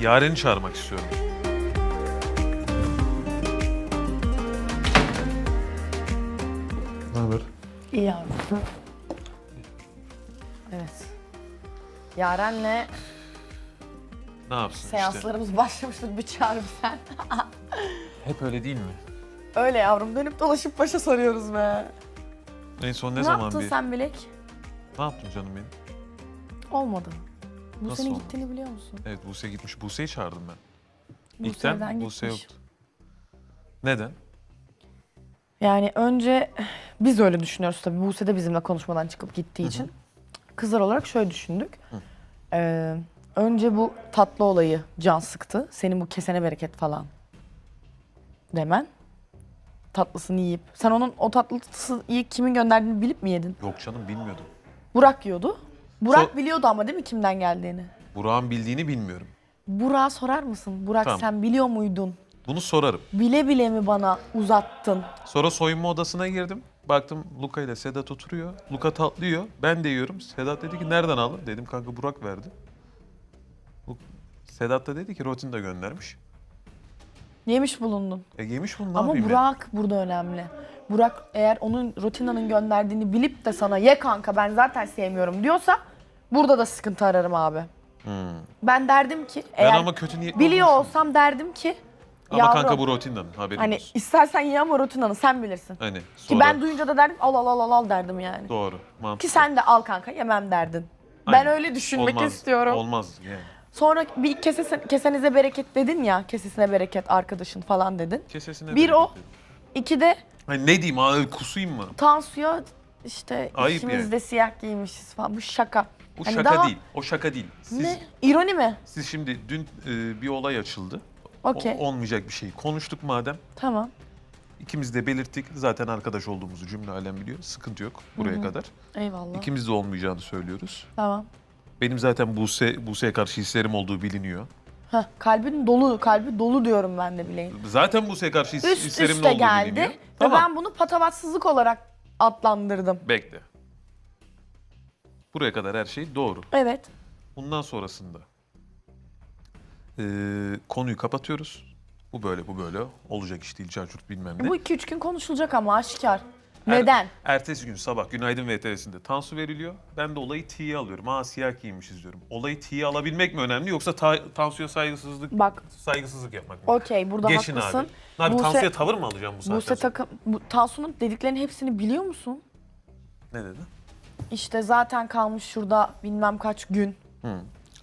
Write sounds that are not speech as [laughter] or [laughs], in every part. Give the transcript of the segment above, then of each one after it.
Yaren'i çağırmak istiyorum. Ne haber? İyi yavrum. Evet. Yaren'le Ne yapsın işte? seanslarımız başlamıştır. Bir çağır bir sen. [laughs] Hep öyle değil mi? Öyle yavrum. Dönüp dolaşıp başa soruyoruz be. En son ne, Ne, zaman yaptın bir... sen Bilek? Ne yaptın canım benim? Olmadı. Bu Nasıl senin olmadı? gittiğini biliyor musun? Evet Buse gitmiş. Buse'yi çağırdım ben. Buse'den İlkten Buse gitmiş. yoktu. Neden? Yani önce biz öyle düşünüyoruz tabii. Buse de bizimle konuşmadan çıkıp gittiği için. Kızlar olarak şöyle düşündük. Ee, önce bu tatlı olayı can sıktı. Senin bu kesene bereket falan demen. Tatlısını yiyip. Sen onun o tatlısı yiyip kimin gönderdiğini bilip mi yedin? Yok canım bilmiyordum. Burak yiyordu. Burak So- biliyordu ama değil mi kimden geldiğini? Burak'ın bildiğini bilmiyorum. Burak'a sorar mısın? Burak Tamam. sen biliyor muydun? Bunu sorarım. Bile bile mi bana uzattın? Sonra soyunma odasına girdim. Baktım Luka ile Sedat oturuyor. Luka tatlıyor. Ben de yiyorum. Sedat dedi ki nereden aldın? Dedim kanka Burak verdi. Lu- Sedat da dedi ki Rotin de göndermiş. Yemiş bulundun. E yemiş bunu ne Ama yapayım Burak burada önemli. Burak eğer onun Rotina'nın gönderdiğini bilip de sana ye kanka ben zaten sevmiyorum diyorsa burada da sıkıntı ararım abi. ben? Hmm. Ben derdim ki Ben eğer ama kötü niyetli biliyor olmuşum. olsam derdim ki Ama yavrum, kanka bu Rotin'den haberin hani olsun. istersen ye ama Rotina'nı sen bilirsin. Hani Ki sonra ben duyunca da derdim al al al al, al derdim yani. doğru. Mantıklı. Ki sen de al kanka yemem derdin. Ben Aynen. öyle düşünmek Olmaz, istiyorum. Olmaz yani. Sonra bir kesese, kesenize bereket dedin ya, kesesine bereket arkadaşın falan dedin. Kesesine Bir de o. dedim. İki de Hani ne diyeyim abi kusayım mı? Tansu'ya işte Ayıp ikimiz yani. de siyah giymişiz falan. Bu şaka. O Hani şaka daha- değil. O şaka değil. Siz, Ne? İroni mi? siz şimdi dün e, bir olay açıldı. O- Okey. olmayacak bir şey. Konuştuk madem. Tamam. İkimiz de belirttik. Zaten arkadaş olduğumuzu cümle alem biliyor. Sıkıntı yok buraya kadar. Eyvallah. İkimiz de olmayacağını söylüyoruz. Tamam. Benim zaten Buse, Buse'ye karşı hislerim olduğu biliniyor. Heh, kalbin dolu, kalbi dolu diyorum ben de bileyim. Zaten Buse'ye karşı his, Üst hislerimin üste olduğu geldi biliniyor. ve Tamam. ben bunu patavatsızlık olarak adlandırdım. Bekle. Buraya kadar her şey doğru. Evet. Bundan sonrasında eee, konuyu kapatıyoruz. Bu böyle, bu böyle. Olacak iş değil, çarçurt bilmem ne. Bu iki üç gün konuşulacak ama aşikar. Er- Neden? ertesi gün sabah Günaydın VTR'sinde Tansu veriliyor. Ben de olayı T'ye alıyorum. Aa siyah giymişiz diyorum. Olayı T'ye alabilmek mi önemli yoksa ta- Tansu'ya saygısızlık Bak saygısızlık yapmak mı? okey burada Geçin haklısın. abi. Ne abi Buse- Tansu'ya tavır mı alacağım bu saatten Buse sonra? takım, bu, Tansu'nun dediklerinin hepsini biliyor musun? Ne dedi? İşte zaten kalmış şurada bilmem kaç gün.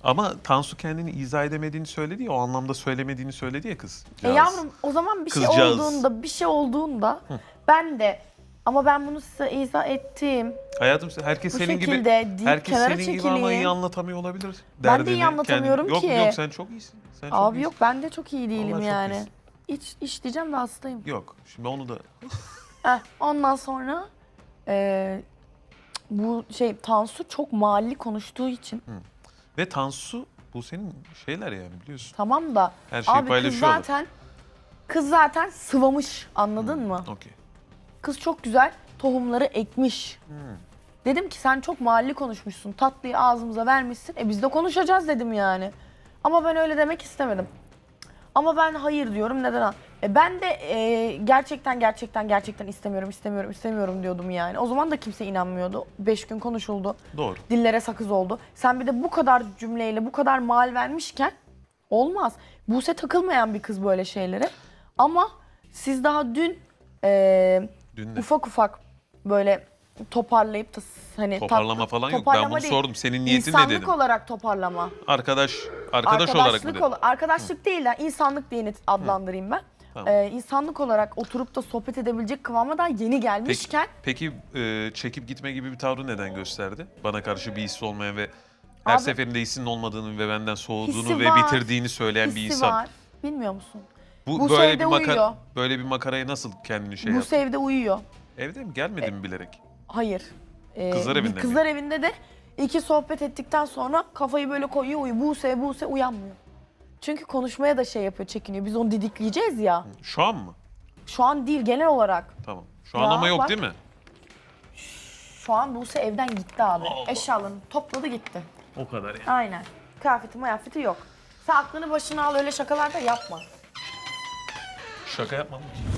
Ama Tansu kendini izah edemediğini söyledi ya, o anlamda söylemediğini söyledi ya kız. E yavrum o zaman bir şey Kızcağız. olduğunda bir şey olduğunda ben de ama ben bunu size izah ettim. Hayatım herkes Bu senin gibi şekilde deyip herkes kenara senin gibi ama çekileyim. iyi anlatamıyor olabilir. Ben de iyi anlatamıyorum kendini- ki. Yok yok sen çok iyisin. Sen çok Abi iyisin. yok ben de çok iyi değilim Vallahi çok yani. iyisin. İç, iş diyeceğim de hastayım. Yok. Şimdi onu da Heh, ondan sonra e, bu şey Tansu çok malli konuştuğu için ve Tansu bu senin şeyler yani biliyorsun. tamam da Her şeyi abi kız paylaşıyorlar. zaten kız zaten sıvamış anladın mı? Okey. Kız çok güzel tohumları ekmiş. Dedim ki sen çok mahalli konuşmuşsun. Tatlıyı ağzımıza vermişsin. E biz de konuşacağız dedim yani. Ama ben öyle demek istemedim. Ama ben hayır diyorum. Neden? E ben de e, gerçekten gerçekten gerçekten istemiyorum, istemiyorum, istemiyorum diyordum yani. O zaman da kimse inanmıyordu. Beş gün konuşuldu. Doğru. Dillere sakız oldu. Sen bir de bu kadar cümleyle bu kadar mal vermişken olmaz. Buse takılmayan bir kız böyle şeylere. Ama siz daha dün e, Dün de ufak ufak böyle toparlayıp da hani toparlama tatlı- falan yok. Ben toparlama bunu sordum. Senin niyetin ne İnsanlık dedim? olarak toparlama. Arkadaş arkadaş olarak mı Arkadaşlık dedim? ola- arkadaşlık değil de insanlık diye net adlandırayım ben. Tamam. Ee, insanlık olarak oturup da sohbet edebilecek kıvama daha yeni Peki, gelmişken peki e, çekip gitme gibi bir tavrı neden gösterdi? Bana karşı bir hissi olmayan ve her Abi- seferinde hissinin olmadığını ve benden soğuduğunu Hissi ve var, bitirdiğini söyleyen bir hissi insan. var. Bilmiyor musun? Bu Bu böyle sevde bir uyuyor. böyle bir makaraya nasıl kendini şey Bu yaptı? sevde uyuyor. Evde mi gelmedi mi bilerek? Hayır. Ee, Kızlar evinde mi? Kızlar evinde de iki sohbet ettikten sonra kafayı böyle koyuyor uyuyor. Buse Buse uyanmıyor. Çünkü konuşmaya da şey yapıyor çekiniyor. Biz onu didikleyeceğiz ya. Şu an mı? Şu an değil genel olarak. Tamam. Şu Ya an ama yok bak. değil mi? Şu an Buse evden gitti abi. Eşyalarını topladı gitti. O kadar yani. Aynen. Kıyafeti mayafeti yok. Sen aklını başına al öyle şakalar da yapma. Şaka yapmadım ki.